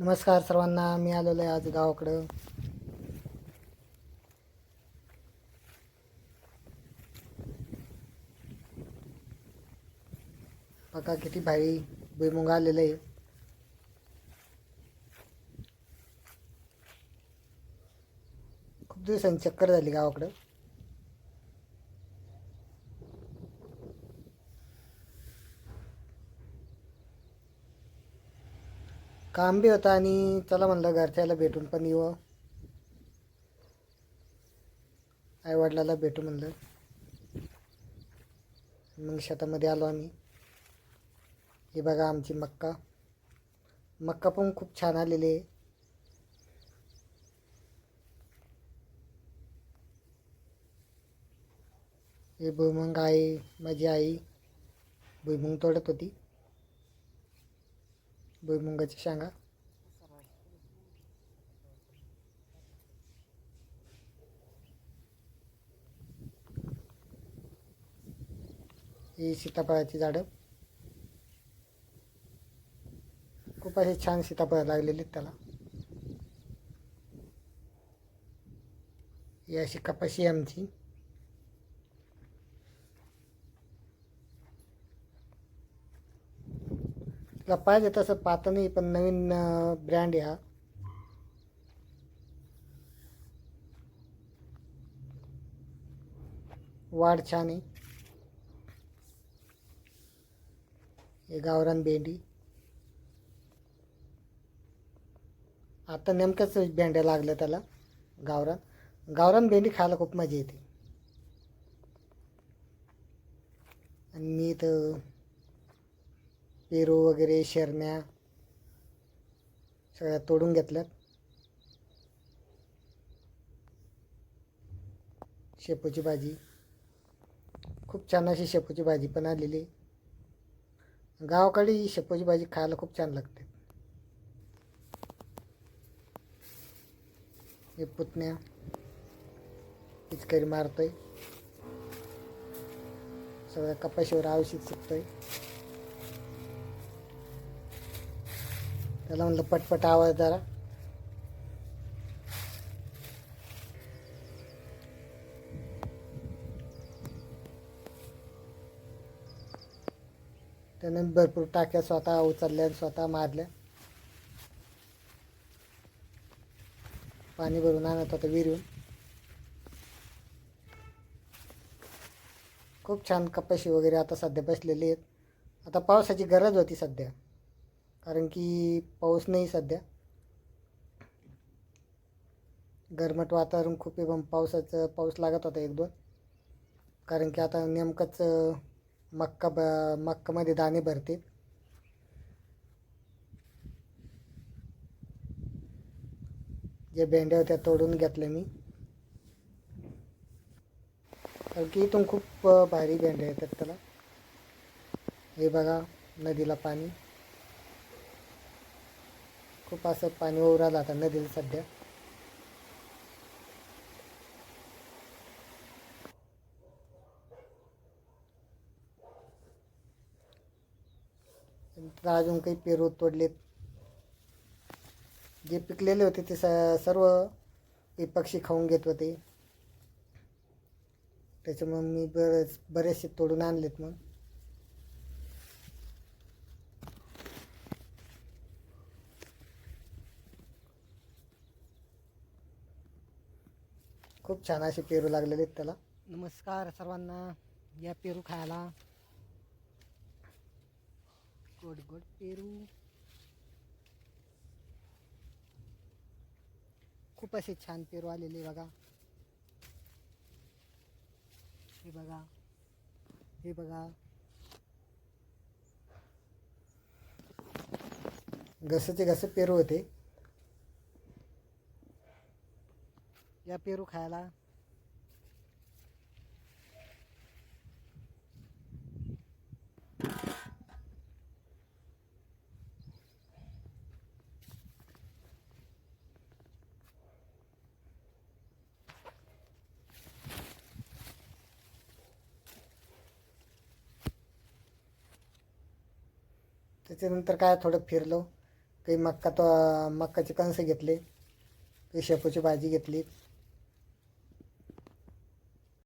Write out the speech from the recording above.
नमस्कार सर्वांना मी आलेलो आहे आज गावाकडं. बघा किती भारी भुईमुंग आलेलं आहे. खूप दिवसांनी चक्कर झाली गावाकडं. काम बी होतं आणि चला म्हणलं घरच्याला भेटून पण येऊ. आईवडिलाला भेटू म्हणलं. मग शेतामध्ये आलो आम्ही. हे बघा आमची मक्का. मक्का पण खूप छान आलेली आहे. हे भुईमुंग आहे माझी आई भुईमुंग तोडत होती. भुईमुंगाची शेंगा. ही सीताफळाची झाडं. खूप असे छान सीताफळ लागलेली आहेत त्याला. ही अशी कपाशी आमची. तुला पाहिजे तसं पाहतं नाही पण नवीन ब्रँड आहे हा वाढ छान आहे. हे गावरान भेंडी. आता नेमक्याच भेंड्या लागल्या त्याला गावरान. गावरान भेंडी खायला खूप मजा येते. आणि मी तर पेरू वगैरे शेरण्या सगळ्या तोडून घेतल्यात. शेपूची भाजी. खूप छान अशी शेपूची भाजी पण आलेली. आहे. गावाकडे ही शेपूची भाजी खायला खूप छान लागते. हे पुतण्या पिचकरी मारतोय. सगळ्या कपाशीवर औषध सुटतोय. त्याला म्हणलं पटपट आवाज जरा. त्याने भरपूर टाक्या स्वतः उचलल्या स्वतः मारल्या. पाणी भरून आणत होतं विरून खूप छान कपाशी वगैरे आता सध्या बसलेली आहेत. आता पावसाची गरज होती सध्या. कारण की पाऊस नाही सध्या. गरमट वातावरण खूप आहे पण पावसाचं पाऊस लागत होता एक दोन. कारण की आता नेमकंच मक्का ब मक्कामध्ये दाणे भरते जे भेंड्या होत्या तोडून घेतल्या मी. कारण की इथून खूप भारी भेंड्या येतात त्याला. हे बघा नदीला पाणी. खूप असं पाणी ओवर आलं आता नदीला सध्या. तर अजून काही पेरू तोडलेत. जे पिकलेले होते ते स सर्व हे पक्षी खाऊन घेत होते. त्याच्यामुळे मी बरेच बरेचसे तोडून आणलेत मग. खूप छान असे पेरू लागलेले आहेत त्याला. नमस्कार सर्वांना. या पेरू खायला. गोड गोड पेरू. खूप असे छान पेरू आलेले बघा. हे बघा. हे बघा. घसचे घस पेरू होते. या पेरू खायला. त्याच्यानंतर काय थोडं फिरलो. काही मक्का तो मक्काचे कणसं घेतले. काही शेपूची भाजी घेतली.